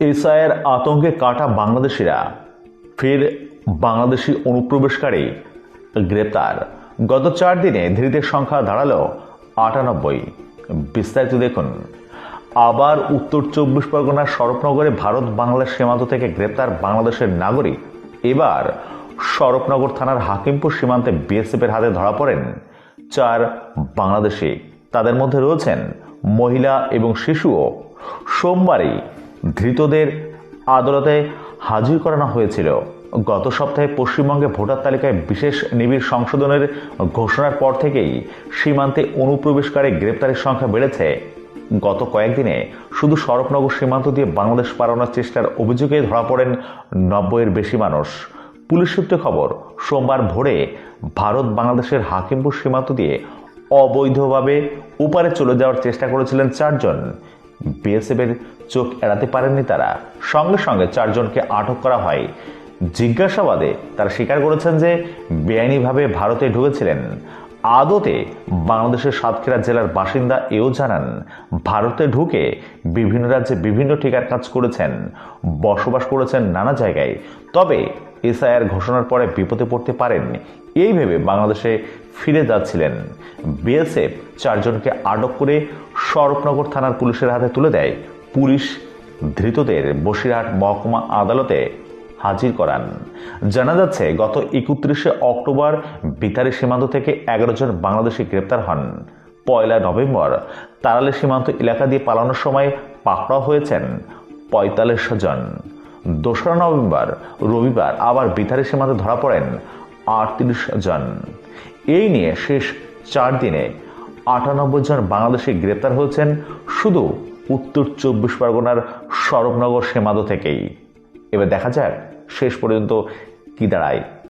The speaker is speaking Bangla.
এসআইয়ের আতঙ্কে কাটা বাংলাদেশিরা। ফের বাংলাদেশি অনুপ্রবেশকারী গ্রেপ্তার। গত চার দিনে ধৃতের সংখ্যা দাঁড়াল আটানব্বই। বিস্তারিত দেখুন। আবার উত্তর চব্বিশ পরগনার স্বরূপনগরে ভারত বাংলাদেশ সীমান্ত থেকে গ্রেপ্তার বাংলাদেশের নাগরিক। এবার স্বরূপনগর থানার হাকিমপুর সীমান্তে বিএসএফের হাতে ধরা পড়েন চার বাংলাদেশি। তাদের মধ্যে রয়েছেন মহিলা এবং শিশুও। সোমবারই ধৃতদের আদালতে হাজির করানো হয়েছিল। গত সপ্তাহে পশ্চিমবঙ্গে ভোটার তালিকায় বিশেষ নিবিড় সংশোধনের ঘোষণার পর থেকেই সীমান্তে অনুপ্রবেশকারী গ্রেপ্তারের সংখ্যা বেড়েছে। গত কয়েকদিনে শুধু সড়কনগর সীমান্ত দিয়ে বাংলাদেশ পালানোর চেষ্টার অভিযোগে ধরা পড়েন নব্বইয়ের বেশি মানুষ। পুলিশ সূত্রে খবর, সোমবার ভোরে ভারত বাংলাদেশের হাকিমপুর সীমান্ত দিয়ে অবৈধভাবে ওপারে চলে যাওয়ার চেষ্টা করেছিলেন চারজন। বিএসএফের চোখ এড়াতে পারেননি তারা। সঙ্গে সঙ্গে চারজনকে আটক করা হয়। জিজ্ঞাসাবাদে তারা স্বীকার করেছেন যে বেআইনিভাবে ভারতে ঢুকেছিলেন। আদতে বাংলাদেশের সাতক্ষীরা জেলার বাসিন্দা এও জানান, ভারতে ঢুকে বিভিন্ন রাজ্যে বিভিন্ন ঠিকার কাজ করেছেন, বসবাস করেছেন নানা জায়গায়। তবে এসআইআর ঘোষণার পরে বিপদে পড়তে পারেননি। এই ভেবে বাংলাদেশে ফিরে যাচ্ছিলেন। বিএসএফ চারজনকে আটক করে স্বরূপনগর থানার পুলিশের হাতে তুলে দেয়। পুলিশ ধৃতদের বসিরহাট মহকুমা আদালতে হাজির করান। জানা যাচ্ছে, গত একত্রিশে অক্টোবর বিতারি সীমান্ত থেকে এগারো জন বাংলাদেশি গ্রেপ্তার হন। পয়লা নভেম্বর তারালে সীমান্ত এলাকা দিয়ে পালানোর সময় পাকড়াও হয়েছেন পঁয়তাল্লিশ জন। দোসরা নভেম্বর, রবিবার আবার বিতারি সীমান্তে ধরা পড়েন আটত্রিশ জন। এই নিয়ে শেষ চার দিনে আটানব্বই জন বাংলাদেশি গ্রেপ্তার হয়েছেন শুধু উত্তর চব্বিশ পরগনার সরবনগর সীমান্ত থেকেই। এবার দেখা যাক শেষ পর্যন্ত কি দাঁড়ায়।